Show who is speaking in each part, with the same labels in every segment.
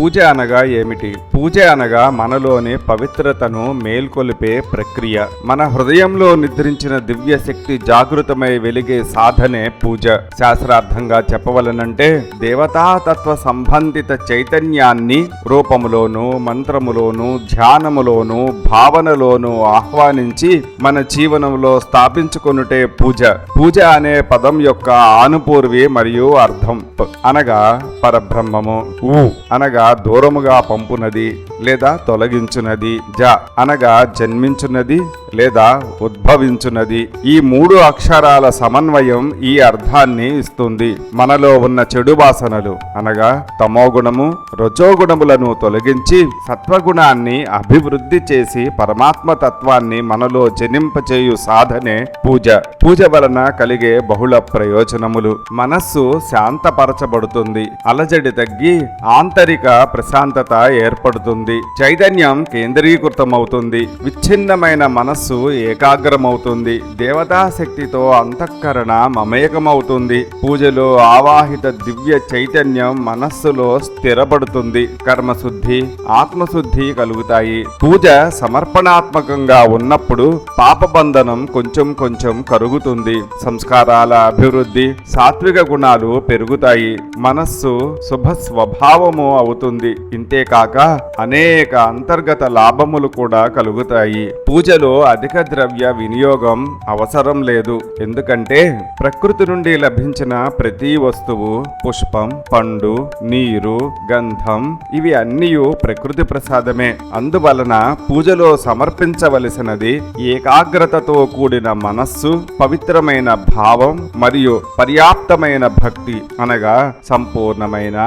Speaker 1: పూజ అనగా ఏమిటి? పూజ అనగా మనలోని పవిత్రతను మేల్కొలిపే ప్రక్రియ. మన హృదయంలో నిద్రించిన దివ్య శక్తి జాగృతమై వెలిగే సాధనే పూజ. శాస్త్రార్థంగా చెప్పవలనంటే దేవతాతత్వ సంబంధిత చైతన్యాన్ని రూపములోను మంత్రములోను ధ్యానములోను భావనలోను ఆహ్వానించి మన జీవనంలో స్థాపించుకొనుటే పూజ. పూజ అనే పదం యొక్క ఆనుపూర్వి మరియు అర్థం. అనగా పరబ్రహ్మము. ఊ అనగా దూరముగా పంపునది. లేదా తొలగించునది. జ అనగా జన్మించున్నది లేదా ఉద్భవించున్నది ఈ మూడు అక్షరాల సమన్వయం ఈ అర్థాన్ని ఇస్తుంది. మనలో ఉన్న చెడు వాసనలు అనగా తమోగుణము రజోగుణములను తొలగించి సత్వగుణాన్ని అభివృద్ధి చేసి పరమాత్మ తత్వాన్ని మనలో జనింపచేయు సాధనే పూజ. పూజ వలన కలిగే బహుళ ప్రయోజనములు. మనస్సు శాంతపరచబడుతుంది. అలజడి తగ్గి ఆంతరిక ప్రశాంతత ఏర్పడుతుంది. చైతన్యం కేంద్రీకృతమవుతుంది. విచ్ఛిన్నమైన మనస్సు ఏకాగ్రమవుతుంది. దేవతా శక్తితో అంతఃకరణ మమేకమవుతుంది. పూజలో ఆవాహిత దివ్య చైతన్యం మనస్సులో స్థిరపడుతుంది. కర్మశుద్ధి ఆత్మశుద్ధి కలుగుతాయి. పూజ సమర్పణాత్మకంగా ఉన్నప్పుడు పాపబంధనం కొంచెం కొంచెం కరుగుతుంది. సంస్కారాల అభివృద్ధి సాత్విక గుణాలు పెరుగుతాయి. మనస్సు శుభ స్వభావము అవుతుంది. ఇంతేకాక అనేక అంతర్గత లాభములు కూడా కలుగుతాయి. పూజలో అధిక ద్రవ్య వినియోగం అవసరం లేదు. ఎందుకంటే ప్రకృతి నుండి లభించిన ప్రతి వస్తువు పుష్పం పండు నీరు గంధం ఇవి అన్నీ ప్రకృతి ప్రసాదమే. అందువలన పూజలో సమర్పించవలసినది ఏకాగ్రతతో కూడిన మనస్సు పవిత్రమైన భావం మరియు పర్యాప్తమైన భక్తి అనగా సంపూర్ణమైన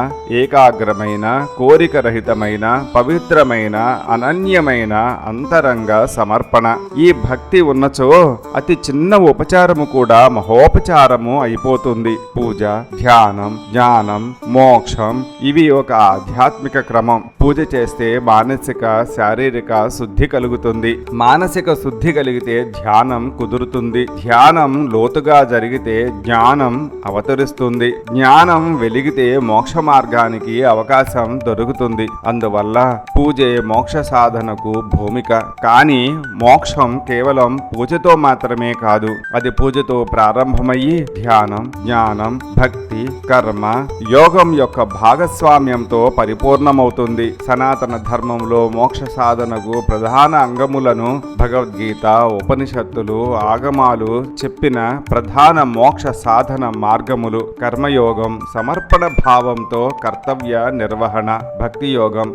Speaker 1: ఏకాగ్రమైన కోరికరహితమైన పవిత్రమైన అనన్యమైన అంతరంగ సమర్పణ. ఈ భక్తి ఉన్నచో అతి చిన్న ఉపచారము కూడా మహోపచారము అయిపోతుంది. పూజ ధ్యానం జ్ఞానం మోక్షం ఇవి ఒక ఆధ్యాత్మిక క్రమం. పూజ చేస్తే మానసిక శారీరక శుద్ధి కలుగుతుంది. మానసిక శుద్ధి కలిగితే ధ్యానం కుదురుతుంది. ధ్యానం లోతుగా జరిగితే జ్ఞానం అవతరిస్తుంది. జ్ఞానం వెలిగితే మోక్ష మార్గానికి అవకాశం దొరుకుతుంది. అందువల్ల పూజే మోక్ష సాధనకు భూమిక. కానీ మోక్షం కేవలం పూజతో మాత్రమే కాదు అది పూజతో ప్రారంభమయ్యి ధ్యానం జ్ఞానం భక్తి కర్మ యోగం యొక్క భాగస్వామ్యంతో పరిపూర్ణమవుతుంది. సనాతన ధర్మంలో మోక్ష సాధనకు ప్రధాన అంగములను భగవద్గీత ఉపనిషత్తులు ఆగమాలు చెప్పిన ప్రధాన మోక్ష సాధన మార్గములు కర్మయోగం సమర్పణ భావంతో కర్తవ్య నిర్వహణ భక్తి యోగం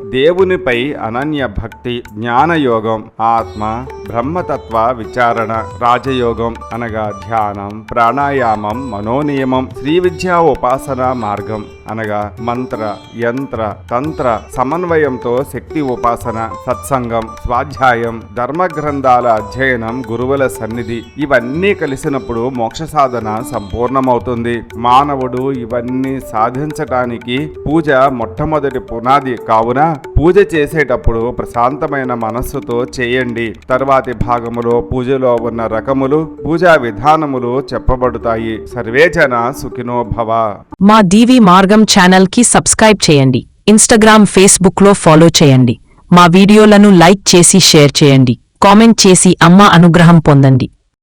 Speaker 1: దేవునిపై అనన్య భక్తి జ్ఞానయోగం ఆత్మ బ్రహ్మతత్వ విచారణ రాజయోగం అనగా ధ్యానం ప్రాణాయామం మనోనియమం శ్రీ విద్యా ఉపాసన మార్గం. అనగా మంత్ర యంత్ర తంత్ర సమన్వయంతో శక్తి ఉపాసన సత్సంగం స్వాధ్యాయం ధర్మ గ్రంథాల అధ్యయనం గురువుల సన్నిధి ఇవన్నీ కలిసినప్పుడు మోక్ష సాధన సంపూర్ణమవుతుంది. మానవుడు ఇవన్నీ సాధించటానికి పూజ మొట్టమొదటి పునాది. కావున పూజ చేసేటప్పుడు ప్రశాంతమైన మనస్సుతో చేయండి. తర్వాతి భాగములో పూజలో ఉన్న రకములు పూజా విధానములు చెప్పబడుతాయి. సర్వేజన సుఖినోభవ సుఖినో
Speaker 2: మా డివి మార్గం ఛానల్కి సబ్స్క్రైబ్ చేయండి. ఇన్స్టాగ్రామ్ ఫేస్బుక్లో ఫాలో చేయండి. మా వీడియోలను లైక్ చేసి షేర్ చేయండి. కామెంట్ చేసి అమ్మ అనుగ్రహం పొందండి.